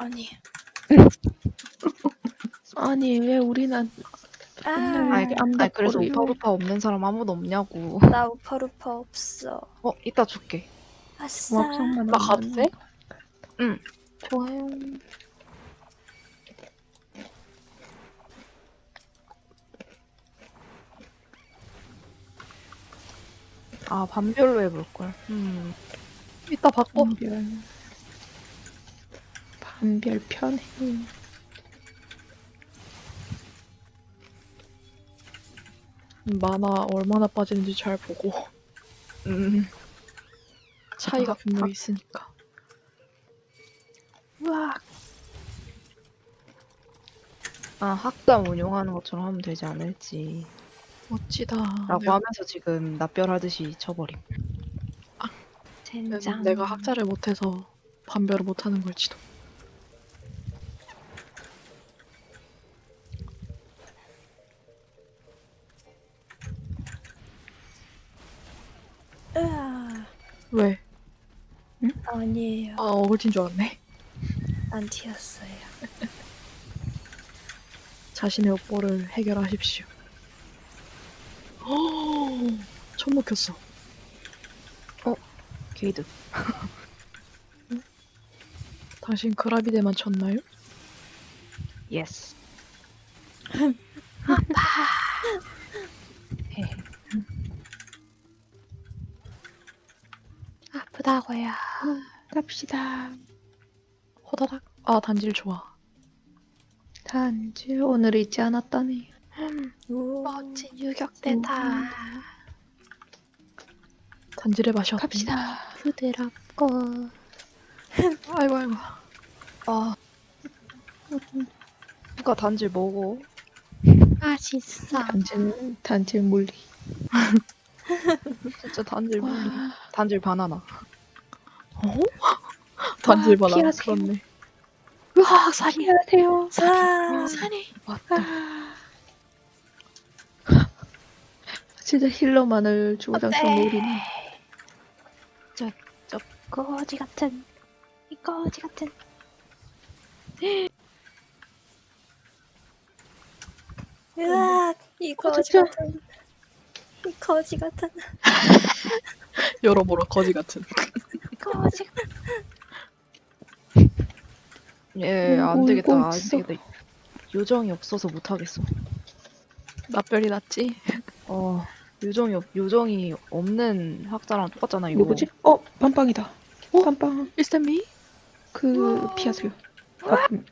아니. 아니 왜 우리는 아, 이렇게 안 아이 그래서 닦고요. 우파루파 없는 사람 아무도 없냐고. 나 우파루파 없어. 어 이따 줄게. 아싸. 나 가도 돼? 응. 좋아요. 아 반별로 해볼 걸. 음. 이따 바꿔. 반별 반별 편해. 만화 얼마나 빠지는지 잘 보고 음. 차이가 아, 분명히 있으니까. 우와. 아 학담 운용하는 것처럼 하면 되지 않을지. 멋지다. 라고 내가, 하면서 지금 납별하듯이 쳐버림. 젠장. 내가 학자를 못해서 반별을 못하는 걸지도. 아 어글진 줄 알았네. 안 튀었어요. 자신의 업보를 해결하십시오. 처음 먹혔어. 게이드. 당신 그라비데만 쳤나요? 예스. 아프다고요. 갑시다. 호다닥. 아 단질 좋아. 단지 오늘 잊지 않았다니. 우. 멋진 유격대다. 단질의 맛이 어때? 갑시다. 부드럽고. 아이고 아이고. 아 누가 단질 먹어? 맛있어. 단지 단지 물리. 진짜 단질 물리. 단질 바나나. 어? 와, 바나 피하세요. 그렇네. 으아 살려야 돼요. 아, 산이. 맞다. 진짜 힐러만을 주구장창 노리네. 거지 같은. 이 거지 같은. 으악. 이 거지 진짜. 같은. 이 거지 같은. 여러모로 거지 같은. 거지. 예, 음, 안 되겠다. 울고 안 있어. 되겠다. 요정이 없어서 못 하겠어. 납별이 났지? 어, 요정이 없, 요정이 없는 학자랑 똑같잖아 이거. 누구지? 어 빵빵이다. 빵빵. 일스미? 그 피하세요. 아, 음.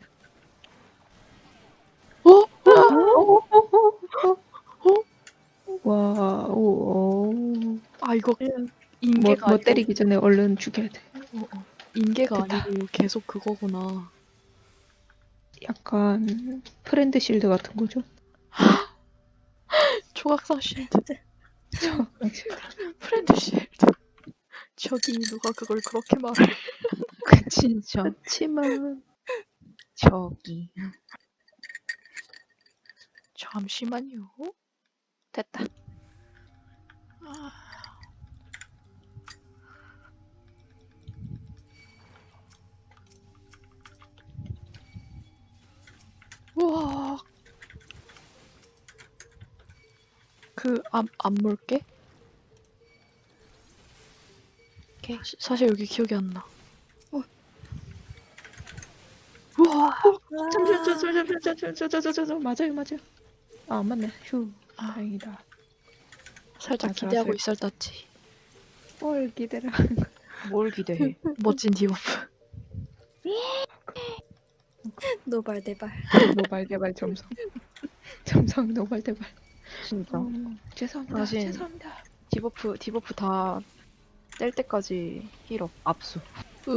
어? 와, 오, 오. 아 이거 뭐, 인계가 뭐 아니고- 때리기 전에 얼른 죽여야 돼. 어, 어. 인계가 됐다. 아니고 계속 그거구나. 약간 프렌드 실드 같은 거죠. 초각사 실드, 프렌드 실드. 저기 누가 그걸 그렇게 말해? 진짜. 그렇지만 저기. 잠시만요. 됐다. 안 안 물게? 오케이. 시- 사실 여기 기억이 안 나. 어. 우와. 저저저저저저저저저 맞아요 맞아요. 아 맞네. 휴. 아. 다행이다. 살짝 맞아, 기대하고 맞아요. 있었다지. 뭘 기대라. 뭘 기대해? 멋진 디버프. 노발 대발. 노발 대발 점성. 점성 노발 대발. 진짜. 어, 죄송합니다. 당신- 죄송합니다. 디버프 디버프 다 뗄 때까지 힐업 압수. 으.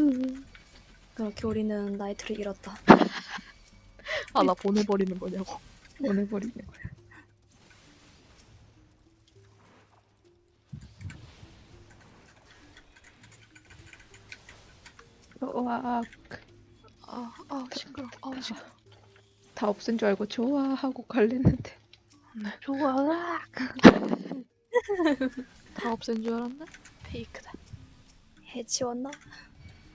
으. 그렇게 우리는 나이트를 잃었다. 아 나 보내버리는 거냐고. 보내버리는 거야. 와, 아, 아 시끄러. 아 시끄러. 다 없은 줄 알고 좋아하고 갈랬는데. 좋아. 다 없앤 줄 알았네. 페이크다. 해치웠나?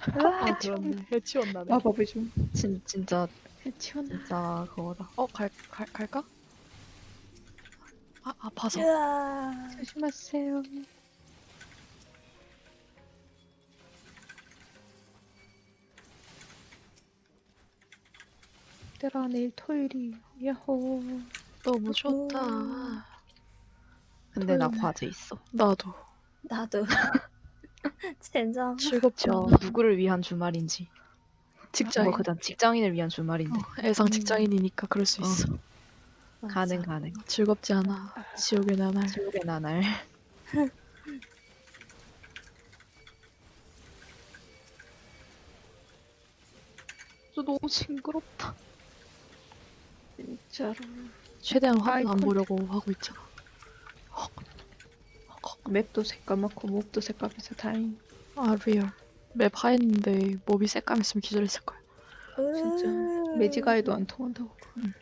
아 그렇네. 해치웠나네. 마법을 좀진 진짜 해치웠나? 진짜 그거다. 어 갈 갈, 갈까? 아 아파서. 으아. 조심하세요. 얘들아 내일 토요일이 야호. 너무 좋다. 근데 나 토요일. 과제 있어. 나도 나도. 젠장. 않아. 누구를 위한 주말인지. 직장인. 뭐 그다음 직장인을 위한 주말인데 어, 애상 직장인이니까 그럴 수 어. 있어. 가능 가능. 즐겁지 않아. 지옥의 나날. 지옥의 나날. 저 너무 징그럽다. 진짜로. 최대한 화면 안 아이콘. 보려고 하고 있잖아. 맵도 새까맣고 목도 새까매서 다행. 아 리얼. 맵 하였는데 몹이 새까맸으면 기절했을 거야. 진짜 으. 매지가에도 안 통한다고. 으.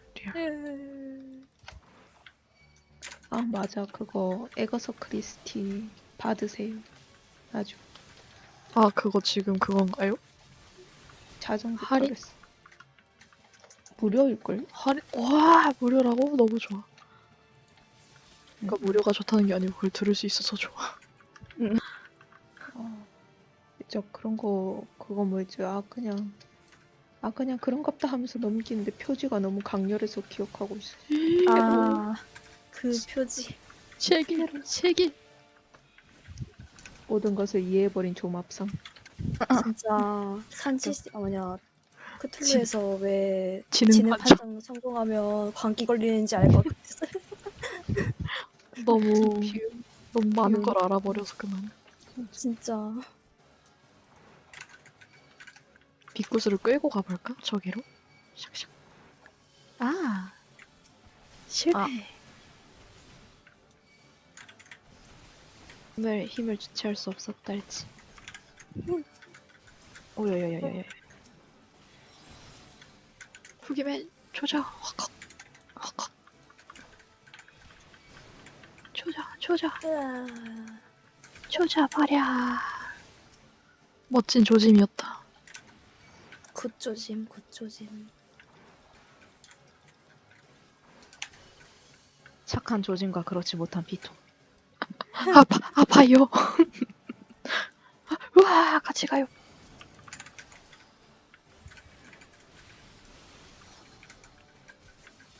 아 맞아 그거 에거서 크리스티 받으세요. 아주 아 그거 지금 그건가요? 자정부터 할인? 그랬어. 무료일걸? 할인 와 무료라고 너무 좋아. 그러니까 무료가 좋다는 게 아니고 그걸 들을 수 있어서 좋아. 어, 저 그런 거 그거 뭐였지? 아 그냥 아 그냥 그런 갑다 하면서 넘기는데 표지가 너무 강렬해서 기억하고 있어. 아, 그 표지. 책임 책임. 모든 것을 이해해버린 조합상. 진짜 산치 아 뭐냐 크툴루에서 왜 지능 지능 판정. 판정 성공하면 광기 걸리는지 알 것 같았어요. 너무 뷰. 너무 많은 뷰. 걸 알아버려서 그만. 진짜 빗구슬을 끌고 가볼까? 저기로? 샥샥. 아 실패. 아. 힘을 힘을 주체할 수 없었다 했지. 오야야야야야. 후기맨 조져 확확 확확. 조져 조져. 조져 버려. 멋진 조짐이었다. 굿조짐 굿조짐. 착한 조짐과 그렇지 못한 비통. 아파 아파요. 우와 같이 가요.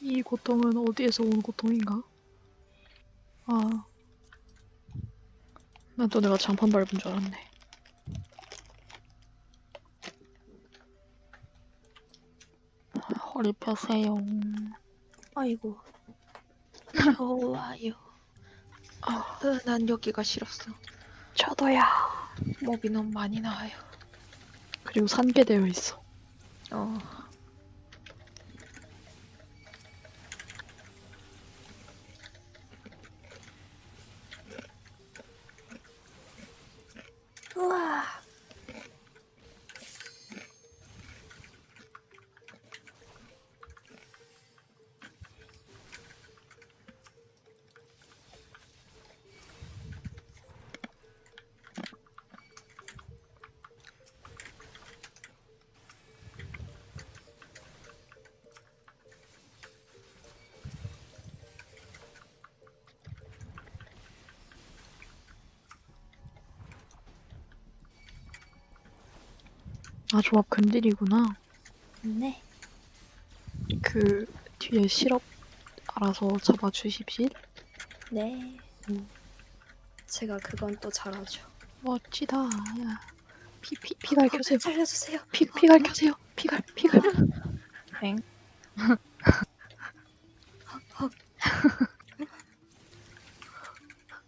이 고통은 어디에서 온 고통인가? 아, 난 또 내가 장판 밟은 줄 알았네. 허리 펴세요. 아이고 좋아요. 아, 난 여기가 싫었어. 저도요. 몹이 너무 많이 나와요. 그리고 산계되어 있어. 어. 아 조합 근딜이구나. 네 그 뒤에 실업 알아서 잡아주십실. 네. 음. 제가 그건 또 잘하죠. 멋지다. 야. 피, 피, 피갈 켜세요. 살려주세요. 피, 피갈 켜세요. 피갈, 피갈. 엥?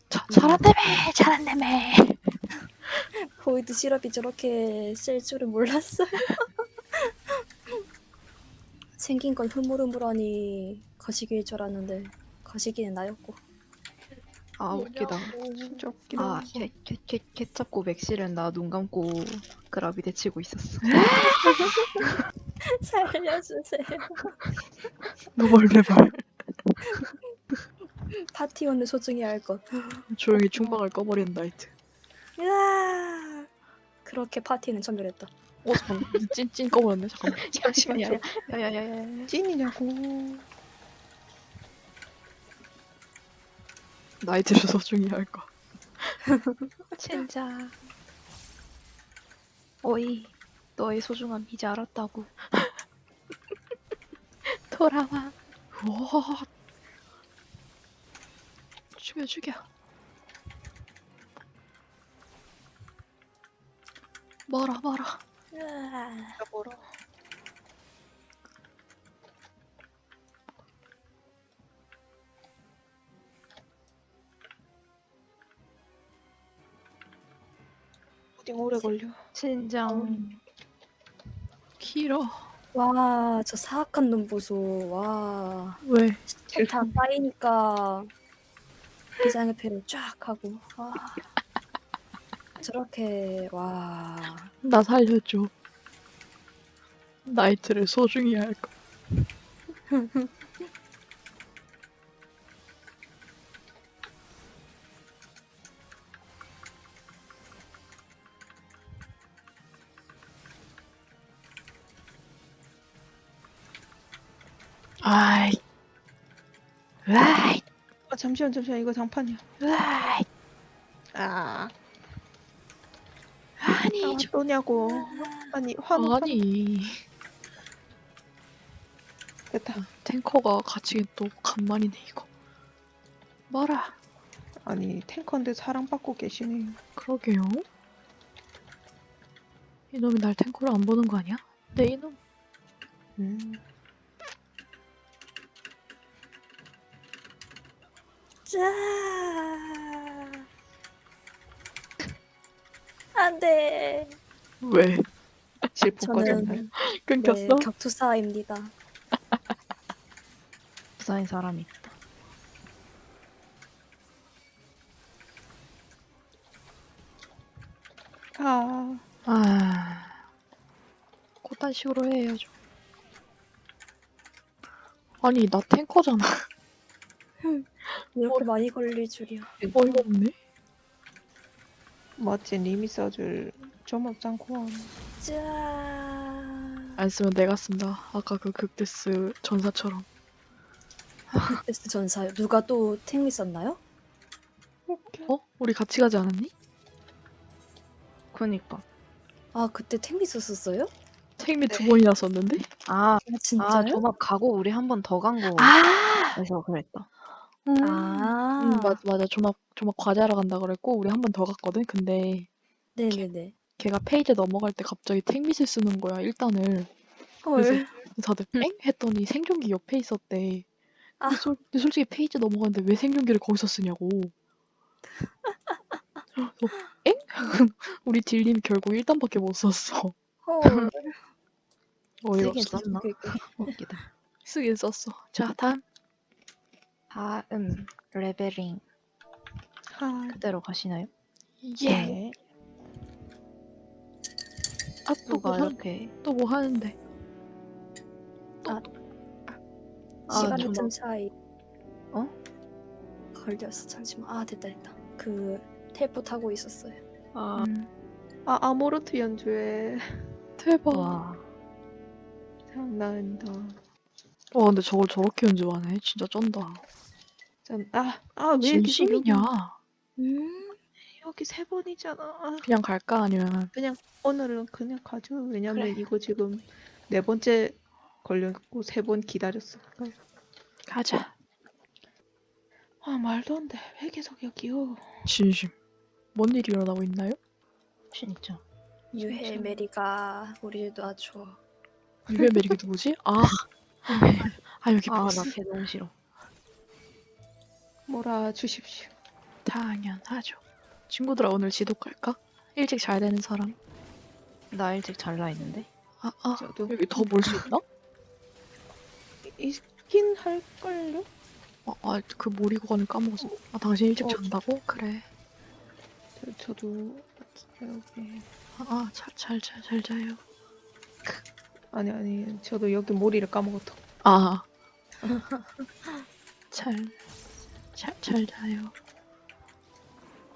자, 잘한다며, 잘한다며. 보이드 시럽이 저렇게 쓸 줄은 몰랐어요. 생긴 건 흐물흐물하니 거시기일 줄 알았는데 거시기는 나였고. 아 웃기다. 진짜 웃기다. 아 케, 케, 케, 케첩고 맥실은 나 눈 감고 그라비데 치고 있었어. 살려주세요. 노벌레벌. 파티원을 소중히 할 것. 조용히 충방을 꺼버린 나이트. 으아! 그렇게 파티는 천멸했다. 어 잠깐 찐찐 꺼버렸네 잠깐만 잠시만요. 야야야야야. 찐이냐고. 나이트를 소중히 할까 진짜. 오이, 너의 소중함 이제 알았다고. 돌아와. 우와 죽여 죽여 멀어 멀어 뭐라. 푸딩 오래 걸려. 진정. 길어 와, 저 사악한 눈 보소. 와. 왜 다 쌓이니까 비장의 패를 쫙 하고. 와. 저렇게 와. 나 살려줘. 나이트를 소중히 할 거. 아이, 와이, 아 잠시만 잠시만 이거 장판이야. 와이. 아. 아니, 아, 저, 또냐고. 아니 화는 아니. 됐다. 탱커가 갇히긴 또 간만이네 이거. 뭐라? 아니 탱커인데 사랑받고 계시네. 그러게요. 이놈이 날 탱커로 안 보는 거 아니야? 네 이놈. 음. 짜. 안 돼. 왜? 저는 끊겼어? 네, 격투사입니다. 부산인 사람이 있다. 아. 아, 그딴 식으로 해야죠. 아니 나 탱커잖아. 이렇게 많이 걸릴 줄이야. 어이가 없네. 멋진 리미 써줄 조목장 고원. 짜. 안 쓰면 내가 쓴다. 아까 그 극데스 전사처럼. 데스 전사요. 누가 또 탱미 썼나요? 오케이. 어? 우리 같이 가지 않았니? 그니까. 아 그때 탱미 썼었어요? 책미 두 네. 번이나 썼는데? 아, 아 진짜요? 아, 조합 가고 우리 한 번 더 간 거. 아! 그래서 그랬다. 음. 아. 음, 맞아, 맞아. 조막, 조막 과제하러 간다 그랬고, 우리 한번더 갔거든? 근데, 네네네. 걔가 페이지 넘어갈 때 갑자기 택밋을 쓰는 거야, 일단을. 헐. 다들 뺑? 했더니 생존기 옆에 있었대. 아. 근데, 솔, 근데 솔직히 페이지 넘어가는데 왜 생존기를 거기서 쓰냐고. 그래서 엥? 우리 딜님 결국 1 단밖에 못 썼어. 헐. 어이가 쓰긴 없어. 썼나? 웃기다. 쓰긴 썼어. 자, 다음. 다음 레벨링 하. 그대로 가시나요? 예. 네. 아, 또 뭐, 누가 하, 이렇게 또뭐 하는데. 아, 시간의 저거- 틈 차이. 어? 걸렸어. 잠시만. 아 됐다 됐다. 그 텔포 타고 있었어요. 아, 음, 아 아모르트 연주회 대박. 와. 와. 장난 아니다. 근데 저걸 저렇게 연주하네. 진짜 쩐다. 아 아왜 진심이냐? 음. 여기 세 번이잖아. 아, 그냥 갈까? 아니면 오늘은 그냥 가죠. 왜냐면 그래. 이거 지금 네 번째 걸렸고 세번 기다렸어. 가자. 아 말도 안 돼. 왜 계속 여기요? 진심. 뭔 일이 일어나고 있나요? 진짜. 유해 메리가 우리를 놔줘. 유해 메릭이 누구지? 아. 아 여기 아, 보스. 나걔 너무 싫어. 몰아 주십시오. 당연하죠. 친구들아 오늘 지도 갈까? 일찍 잘 되는 사람. 나 일찍 잘라 있는데. 아, 아. 저도 여기 더 볼 수 있나? 있긴 할걸요? 아, 아, 그 모리 구간을 까먹었어. 아, 당신 일찍 어, 잔다고? 그래. 저, 저도 여기 아, 아, 잘, 잘, 잘, 잘 자요. 아니 아니 저도 여기 모리를 까먹었다. 아. 잘, 잘, 잘 자요.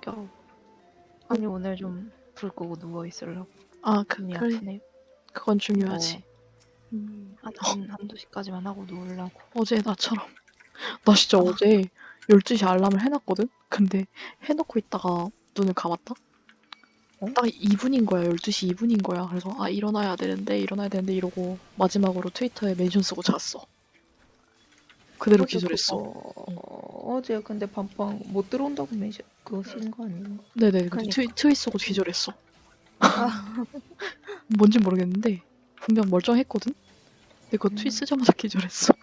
어. 아니 오늘 좀 불 끄고 누워 있으려고. 아 그, 눈이 그래 아프네. 그건 중요하지 음. 한, 한, 한두 시까지만 하고 누우려고. 어제 나처럼 나 진짜 어제 12시 알람을 해놨거든? 근데 해놓고 있다가 눈을 감았다? 어? 딱 2분인 거야 12시 2분인 거야 그래서 아 일어나야 되는데 일어나야 되는데 이러고 마지막으로 트위터에 멘션 쓰고 잤어 그대로 어제 기절했어 그거 어제 근데 밤방 못 들어온다고 메시 그거 쓰는 거 아닌가? 네네 근데 그러니까. 트윗 쓰고 기절했어 아, 뭔진 모르겠는데 분명 멀쩡했거든? 근데 그거 음. 트윗 쓰자마자 기절했어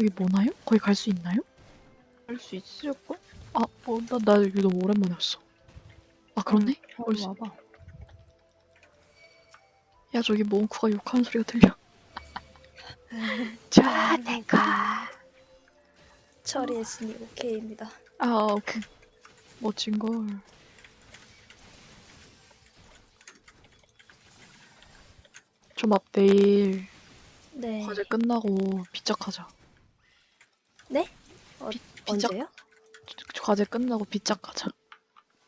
여기 뭐나요? 거기 갈 수 있나요? 할수 있을걸? 아, 어, 나, 나 여기 너무 오랜만에 왔어. 아, 그렇네? 어, 올 수- 와봐. 야, 저기 몽쿠가 욕하는 소리가 들려. 자, 내가. 처리했으니 오케이입니다. 아, 오케이. 멋진 걸. 좀 앞 내일 네. 과제 끝나고 비짝하자. 네? 어, 비, 비짝, 언제요? 과제 끝나고 비짝하자.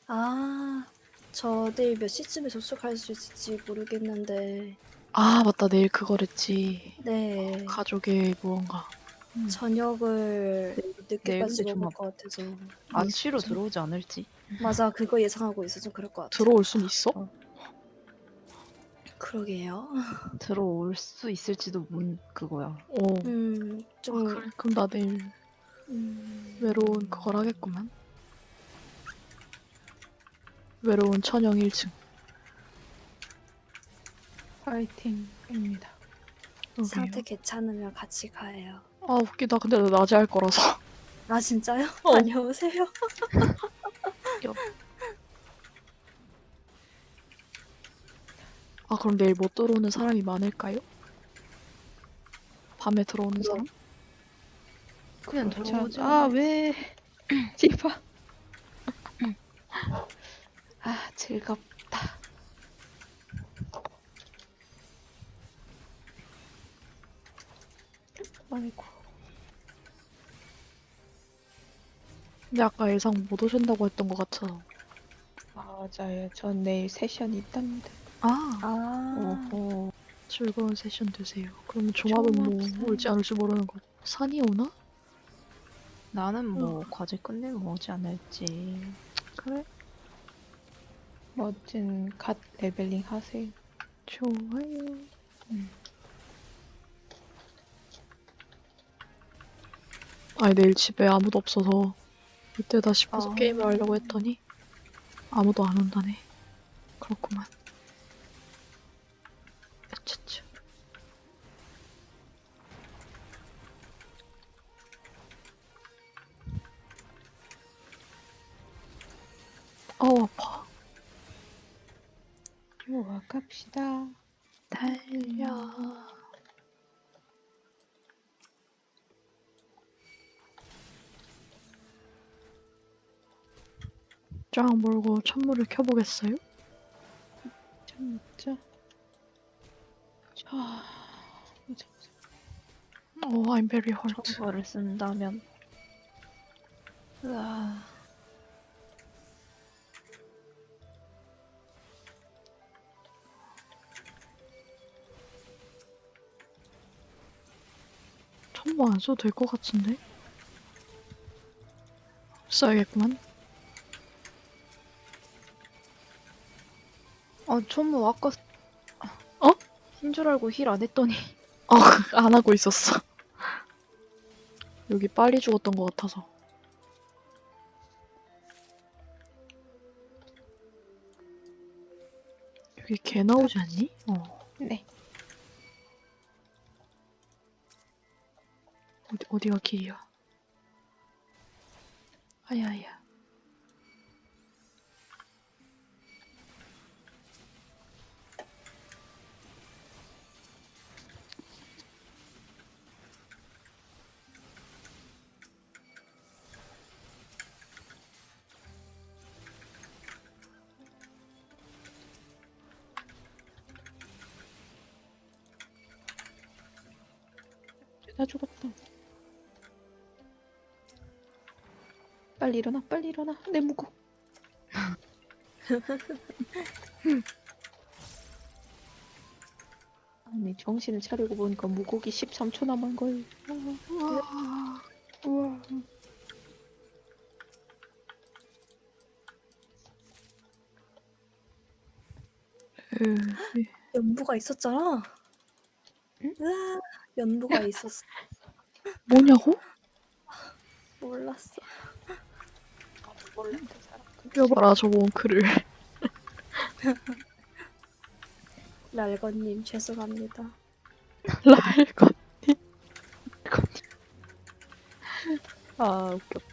아, 저 내일 몇 시쯤에 접속할 수 있을지 모르겠는데, 아, 맞다. 내일 그거랬지. 네. 가족의 무언가. 저녁을 늦게까지 내일 근데 좀 먹을 것 같아서. 아치로 들어오지 않을지. 맞아, 그거 예상하고 있어. 좀 그럴 것 같아. 들어올 순 있어? 그러게요. 들어올 수 있을지도 문 그거야. 어. 음, 아, 좀, 그래. 그럼 나 내일 음, 외로운 그걸 하겠구만. 외로운 천영 1층. 파이팅입니다. 상태 괜찮으면 같이 가요. 아 웃기다. 근데 나 낮에 할 거라서. 아, 진짜요? 어. 다녀오세요. 아 그럼 내일 못 들어오는 사람이 많을까요? 밤에 들어오는 사람? 그냥 그렇지 들어오지 않- 아? 왜? 씨바. 아 즐겁다. 아이고. 근데 아까 예상 못 오신다고 했던 것 같아서. 맞아요. 전 내일 세션 있답니다. 아 아, 오호. 즐거운 세션 되세요. 그러면 조합은 뭐 조합. 올지 안 올지 모르는 거. 산이 오나? 나는 뭐 과제 끝내면 오지 않을지. 그래. 멋진 갓 레벨링 하세요. 좋아요. 아니 내일 집에 아무도 없어서 이때다 싶어서 아. 게임을 하려고 했더니 아무도 안 온다네. 그렇구만. 아차차. 어우 아파. 요와 갑시다. 달려. 쫙 몰고 천물을 켜보겠어요? 참 먹자. 자, 보자. 오, I'm very hurt. 청거를 쓴다면. 으아. 천무 안 써도 될 것 같은데? 써야겠구만. 아, 천무 아까 어? 흰 줄 알고 힐 안 했더니 어, 안 하고 있었어. 여기 빨리 죽었던 것 같아서. 여기 개 나오지 않니? 어. 네. 어디, 어디가 길이야? 아야야. 빨리 일어나, 빨리 일어나. 내 무고. 아니 정신을 차리고 보니까 무고기 13초 남은 걸. 우와. 우와. 으, 연부가 있었잖아. 응? 으아, 연부가 있었어. 뭐냐고? 몰랐어. 사람. 여봐라 저 몽크를. 랄건님 죄송합니다. 랄건님. 아 웃겼다.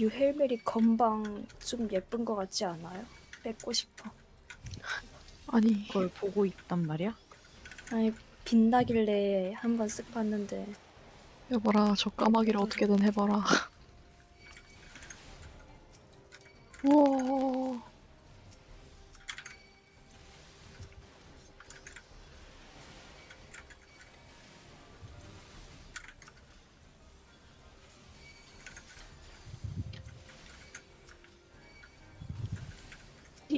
유헬메리 건방 좀 예쁜 거 같지 않아요? 뺏고 싶어. 아니 그걸 보고 있단 말이야? 아니 빛나길래 한번 쓱 봤는데 여봐라 저 까마귀를 어떻게든 해봐라.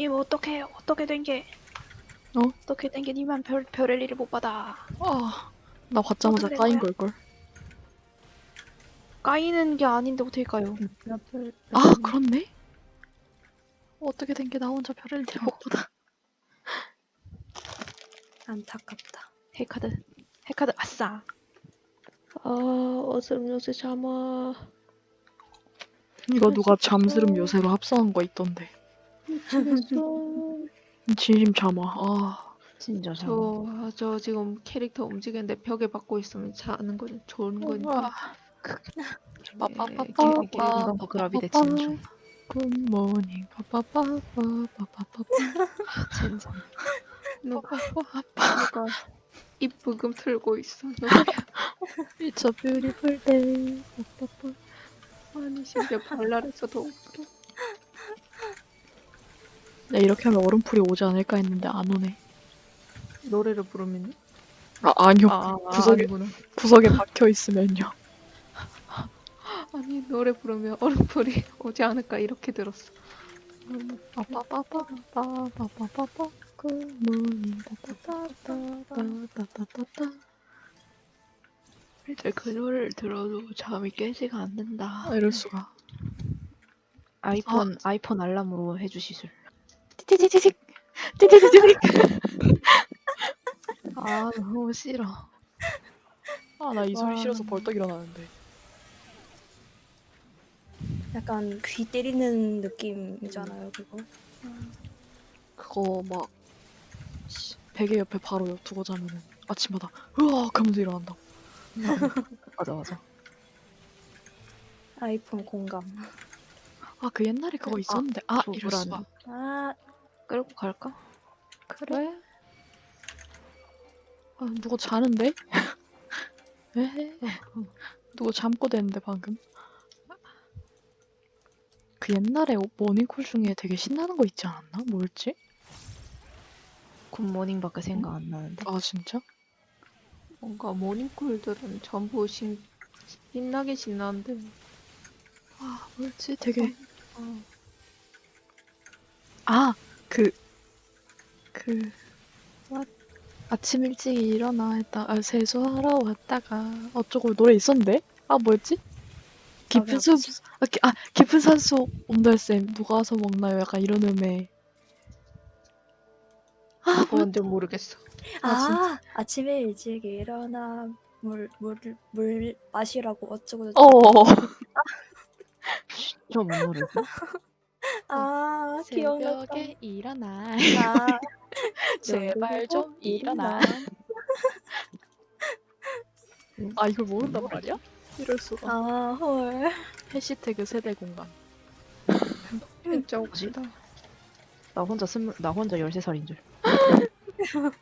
님 어떻게 어떻게 된 게? 어? 어떻게 된게 니만 별 별의 일을 못 받아. 아, 나 받자마자 어떻게 된 까인 거야? 걸걸. 까이는 게 아닌데 어떻게 까요? 아, 그렇네? 어떻게 된 게 나 혼자 별을 일못 보다. 안타깝다. 헤이카드 헤이카드 아싸. 아 어스름 요새 잠아. 이거 누가 잠스름 요새로 합성한 거 있던데. 미치겠어. 진심 잠아. 아, 진짜 잘. 저, 아, 저 지금 캐릭터 움직이는데 벽에 박고 있으면 자는 건 좋은 거니까. 이건 더 그라비 대치는 중. 굿모닝 빠빠빠빠빠빠빠 진짜. 누가 누가 입 부금 틀고 있어. 누가 It's a beautiful day 빠빠빠 아니 심지어 발랄해서도 웃겨. 네, 이렇게 하면 얼음풀이 오지 않을까 했는데 안 오네 노래를 부르면 아 아니요 아, 아 구석에- 아니구나. 구석에 박혀 있으면요 아니 노래 부르면 얼음풀이 오지 않을까 이렇게 들었어. 빠빠빠빠빠빠빠빠빠 굿모닝 빠빠빠빠빠빠빠빠 그 노래를 들어도 잠이 깨지가 않는다. 아, 이럴 수가 아이폰 아이폰 알람으로 해주시술. 띠띠띠띠릭 띠띠띠띠릭 아 너무 싫어 아 나 이 소리 와. 싫어서 벌떡 일어나는데 약간 귀 때리는 느낌이잖아요, 그거. 그거 막 씨, 베개 옆에 바로 두고 자면은 아침마다 으악 하면서 일어난다고 맞아 맞아. 아이폰 공감. 아 그 옛날에 그거 있었는데 아, 저 이럴 수가 불안. 아, 끌고 갈까? 그래? 아 누구 자는데? 에? 누구 잠꼬 대는데 방금? 그 옛날에 모닝콜 중에 되게 신나는 거 있지 않았나? 뭐였지? 굿모닝밖에 생각 안 나는데. 아 진짜? 뭔가 모닝콜들은 전부 신 신나게 신나는데. 아 뭐였지? 되게 어, 아 그그 아침 일찍 일어나 했다 아, 세수하러 왔다가 어쩌고 노래 있었는데 아 뭐였지? 깊은 숲 없지. 아, 기- 아 깊은 산속 누가 와서 먹나요? 약간 이런 음에 아 그건 좀 모르겠어. 아, 아침에 일찍 일어나 물, 물, 물 마시라고 어쩌고 저쩌고. 어 저뭔 노래지? 아, 기억났다. 새벽에 일어나 아, 제발 좀 일어나 아 이걸 모른단 말이야? 이럴 수가 아, 헐. 해시태그 세대 공감 진짜 뭐지? 웃기다. 나 혼자 스물 나 혼자 13살인 줄.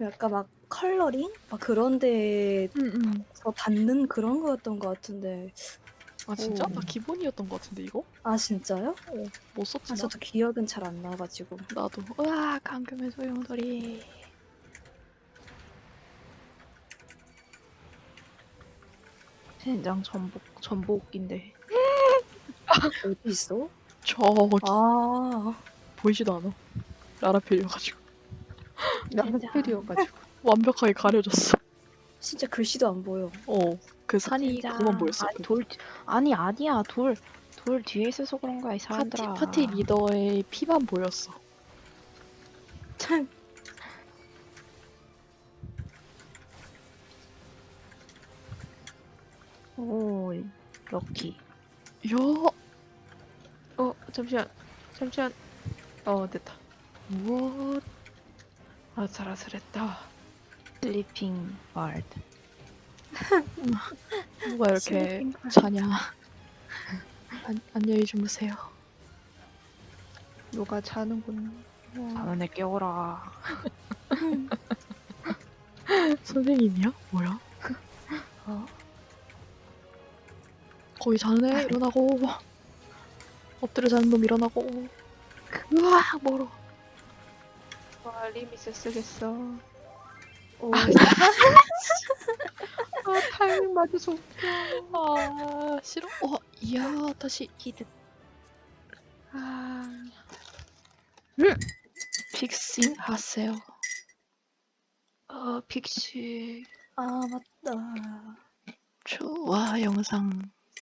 약간 막 컬러링? 막 그런 데서 응응 받는 그런 거였던 것 같은데 아 진짜? 오. 나 기본이었던 것 같은데 이거? 아 진짜요? 못 썼지 아 나? 저도 기억은 잘 안 나가지고. 나도 으아 감금의 소용돌이 젠장 전복 전복인데. 어디 있어? 저기 아 보이지도 않아 라라펠이어가지고 라펠이어가지고 완벽하게 가려졌어 진짜 글씨도 안 보여. 어 그 산이 젠장. 그만 보였어 아, 그돌 아니 아니야 돌. 돌 뒤에 있어서 그런 거야 이 파티, 사람들아. 파티 리더의 피만 보였어 참 오 럭키. 야어 잠시만 잠시만 어 됐다 우와 아슬아슬했다 슬리핑 월드. 누가 이렇게 슬리핑 자냐 안, 안녕히 주무세요 누가 자는군 자는 애 깨워라. 선생님이야? 뭐야? 어? 거기 자는 애 일어나고 엎드려 자는 놈 일어나고 으아 멀어 와 리미스 쓰겠어 오, 아 타이밍 맞아서 아 싫어. 어 이야 다시 히드 아. 픽싱 하세요. 어 픽싱. 아 맞다. 좋아 영상